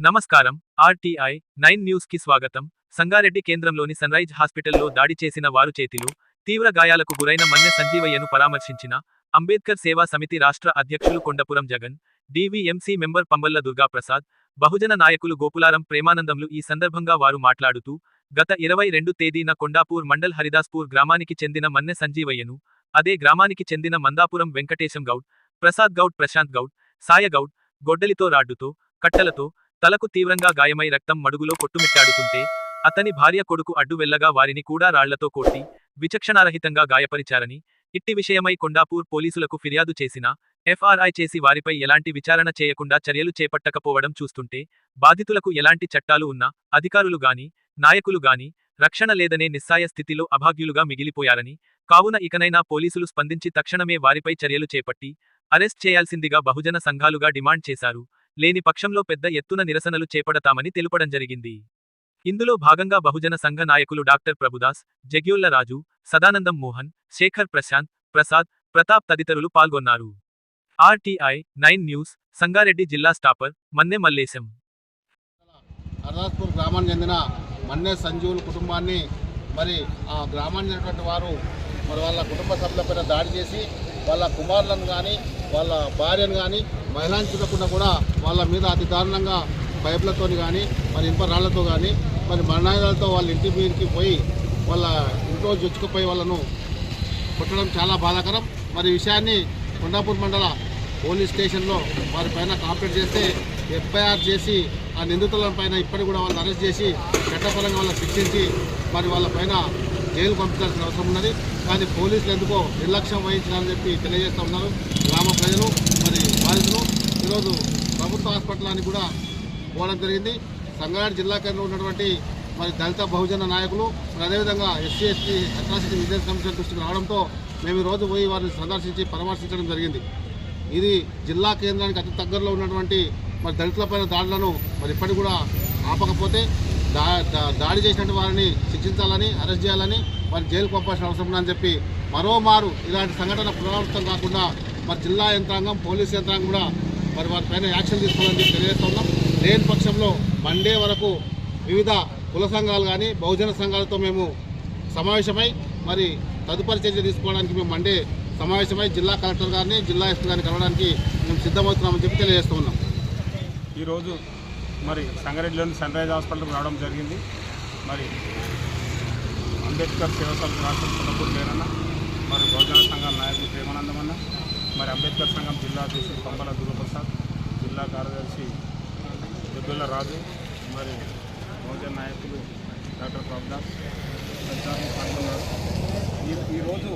నమస్కారం. RTI nine న్యూస్కి స్వాగతం. సంగారెడ్డి కేంద్రంలోని సన్రైజ్ హాస్పిటల్లో దాడి చేసిన వారు చేతిలో తీవ్ర గాయాలకు గురైన మన్నె సంజీవయ్యను పరామర్శించిన అంబేద్కర్ సేవా సమితి రాష్ట్ర అధ్యక్షులు కొండపురం జగన్ డివిఎంసీ మెంబర్ పంబల్ల దుర్గాప్రసాద్ బహుజన నాయకులు గోపులారం ప్రేమానందంలు ఈ సందర్భంగా వారు మాట్లాడుతూ గత ఇరవై రెండు తేదీన కొండాపూర్ మండల్ హరిదాస్పూర్ గ్రామానికి చెందిన మన్నె సంజీవయ్యను అదే గ్రామానికి చెందిన మందాపురం వెంకటేశం గౌడ్ ప్రసాద్ గౌడ్ ప్రశాంత్ గౌడ్ సాయగౌడ్ గొడ్డలితో రాడ్డుతో కట్టలతో తలకు తీవ్రంగా గాయమై రక్తం మడుగులో కొట్టుమిట్టాడుతుంటే అతని భార్య కొడుకు అడ్డు వెళ్ళగా వారిని కూడా రాళ్ళతో కొట్టి విచక్షణారహితంగా గాయపరిచారని ఇట్టి విషయమై కొండాపూర్ పోలీసులకు ఫిర్యాదు చేసినా ఎఫ్ఆర్ఐ చేసి వారిపై ఎలాంటి విచారణ చేయకుండా చర్యలు చేపట్టకపోవడం చూస్తుంటే బాధితులకు ఎలాంటి చట్టాలు ఉన్నా అధికారులు గాని నాయకులు గాని రక్షణ లేదనే నిస్సాయ స్థితిలో అభాగ్యులుగా మిగిలిపోయారని కావున ఇకనైనా పోలీసులు స్పందించి తక్షణమే వారిపై చర్యలు చేపట్టి అరెస్ట్ చేయాల్సిందిగా బహుజన సంఘాలుగా డిమాండ్ చేశారు. లేని పక్షంలో పెద్ద ఎత్తున నిరసనలు చేపడతామని తెలుపడం జరిగింది. ఇందులో భాగంగా బహుజన సంఘ నాయకులు డాక్టర్ ప్రభుదాస్ జగ్యోల్ల రాజు సదానందం మోహన్ శేఖర్ ప్రశాంత్ ప్రసాద్ ప్రతాప్ తదితరులు పాల్గొన్నారు. ఆర్టీఐ నైన్ న్యూస్ సంగారెడ్డి జిల్లా స్టాపర్ మన్నె మల్లేశం. హర్దాస్పూర్ గ్రామానికి చెందిన మన్నే సంజీవుల కుటుంబాన్ని మరి ఆ గ్రామానికి చెందినటువంటి వారు మరి వాళ్ళ కుటుంబ సభ్యులపైన దాడి చేసి వాళ్ళ కుమారులను కానీ వాళ్ళ భార్యను కానీ మహిళను చూడకుండా కూడా వాళ్ళ మీద అతి దారుణంగా పైపులతో కానీ మరి ఇనుప రాళ్ళతో కానీ మరి మరణాయుధాలతో వాళ్ళ ఇంటి మీదకి పోయి వాళ్ళ ఇంట్లో జొచ్చుకుపోయి వాళ్ళను కొట్టడం చాలా బాధాకరం. మరి ఈ విషయాన్ని కొండాపూర్ మండల పోలీస్ స్టేషన్లో వారి పైన కాంప్లైంట్ చేస్తే ఎఫ్ఐఆర్ చేసి ఆ నిందితుల పైన ఇప్పటికి కూడా వాళ్ళని అరెస్ట్ చేసి చట్టపరంగా వాళ్ళని శిక్షించి మరి వాళ్ళ పైన జైలు పంపించాల్సిన అవసరం ఉన్నది. కానీ పోలీసులు ఎందుకో నిర్లక్ష్యం వహించాలని చెప్పి తెలియజేస్తూ ఉన్నారు గ్రామ ప్రజలు మరి బాధితులు. ఈరోజు ప్రభుత్వ హాస్పిటల్ని కూడా పోవడం జరిగింది. సంగారెడ్డి జిల్లా కేంద్రంలో ఉన్నటువంటి మరి దళిత బహుజన నాయకులు మరి అదేవిధంగా SC ST atrocity vigilance commission దృష్టికి రావడంతో మేము ఈరోజు రోజు పోయి వారిని సందర్శించి పరామర్శించడం జరిగింది. ఇది జిల్లా కేంద్రానికి అతి దగ్గరలో ఉన్నటువంటి మరి దళితులపైన దాడులను మరి ఇప్పటికి కూడా ఆపకపోతే దాడి చేసినటువంటి వారిని శిక్షించాలని అరెస్ట్ చేయాలని వారి జైలుకు పంపాల్సిన అవసరం ఉందని చెప్పి మరోమారు ఇలాంటి సంఘటన పునరావృతం కాకుండా మరి జిల్లా యంత్రాంగం పోలీస్ యంత్రాంగం కూడా మరి వారిపైన యాక్షన్ తీసుకోవాలని చెప్పి తెలియజేస్తున్నాం లేని పక్షంలో మండే వరకు వివిధ కుల సంఘాలు కానీ బహుజన సంఘాలతో మేము సమావేశమై మరి తదుపరి చర్య తీసుకోవడానికి మేము మండే సమావేశమై జిల్లా కలెక్టర్ గారిని జిల్లా ఎస్పీ గారిని కలవడానికి మేము సిద్ధమవుతున్నామని చెప్పి తెలియజేస్తున్నాం ఈరోజు మరి సంగారెడ్డిలోని సన్ రైజ్ హాస్పిటల్కి రావడం జరిగింది. మరి అంబేద్కర్ సేవ సంఘం రాష్ట్ర పునపూర్ మరి బహుజన సంఘం నాయకులు ప్రేమానందమన్న మరి అంబేద్కర్ సంఘం జిల్లా అధ్యక్షుడు పంబల దుర్గప్రసాద్ జిల్లా కార్యదర్శి దుద్దుల రాజు మరి బహుజన నాయకులు డాక్టర్ ప్రభుదాస్ పాల్గొన్నారు ఈ- ఈరోజు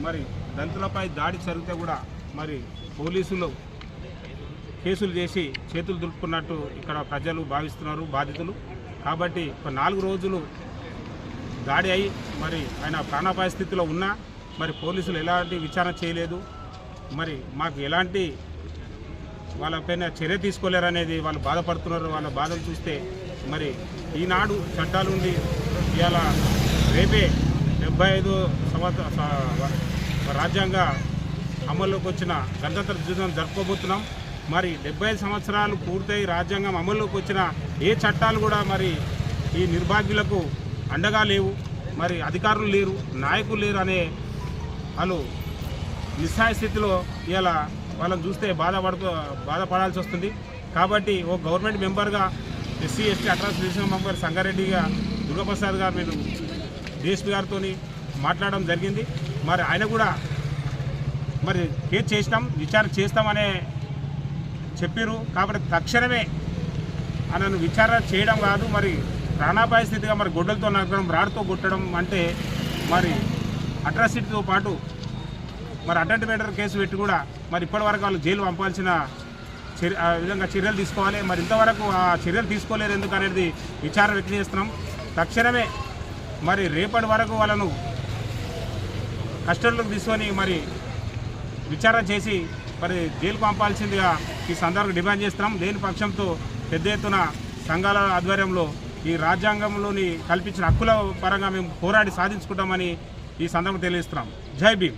మరి దళితులపై దాడి జరిగితే కూడా మరి పోలీసులు కేసులు చేసి చేతులు దులుపుకున్నట్టు ఇక్కడ ప్రజలు భావిస్తున్నారు బాధితులు. కాబట్టి ఒక నాలుగు రోజులు దాడి అయి మరి ఆయన ప్రాణాపాయ స్థితిలో ఉన్నా మరి పోలీసులు ఎలాంటి విచారణ చేయలేదు. మరి మాకు ఎలాంటి వాళ్ళపైన చర్య తీసుకోలేరనేది వాళ్ళు బాధపడుతున్నారు. వాళ్ళ బాధలు చూస్తే మరి ఈనాడు చట్టాలు ఉండి ఇవాళ రేపే డెబ్బై ఐదు సంవత్సర రాజ్యాంగ అమల్లోకి వచ్చిన గణతంత్ర దినం జరుపుకోబోతున్నాం. మరి డెబ్బై ఐదు సంవత్సరాలు పూర్తయి రాజ్యాంగం అమల్లోకి వచ్చిన ఏ చట్టాలు కూడా మరి ఈ నిర్భాగ్యులకు అండగా లేవు. మరి అధికారులు లేరు నాయకులు లేరు అనే వాళ్ళు నిస్సాయ స్థితిలో ఇలా వాళ్ళని చూస్తే బాధపడుతూ బాధపడాల్సి వస్తుంది. కాబట్టి ఓ గవర్నమెంట్ మెంబర్గా ఎస్సీ ఎస్టీ అట్రాన్స్ డివిజన్ మెంబర్ సంగారెడ్డిగా దుర్గాప్రసాద్ గారు నేను డిఎస్పీ గారితో మాట్లాడడం జరిగింది. మరి ఆయన కూడా మరి కేర్ చేసినాం విచారణ చేస్తామనే చెప్పారు కాబట్టి తక్షణమే ఆయనను విచారణ చేయడం కాదు. మరి ప్రాణాపాయ స్థితిగా మరి గొడ్డలతో నరకడం రాడ్తో కొట్టడం అంటే మరి అట్రాసిటీతో పాటు మరి అటెంట్ మేటర్ కేసు పెట్టి కూడా మరి ఇప్పటివరకు వాళ్ళు జైలు పంపాల్సిన చర్య ఆ విధంగా చర్యలు తీసుకోవాలి. మరి ఇంతవరకు ఆ చర్యలు తీసుకోలేదు ఎందుకు అనేది విచారణ వ్యక్తం చేస్తున్నాం. తక్షణమే మరి రేపటి వరకు వాళ్ళను కస్టడీలోకి తీసుకొని మరి విచారణ చేసి మరి జైలు పంపాల్సిందిగా ఈ సందర్భంగా డిమాండ్ చేస్తున్నాం. లేని పక్షంతో పెద్ద ఎత్తున సంఘాల ఆధ్వర్యంలో ఈ రాజ్యాంగంలోని కల్పించిన హక్కుల పరంగా మేము పోరాడి సాధించుకుంటామని ఈ సందర్భంగా తెలియజేస్తున్నాం. జై భీమ్.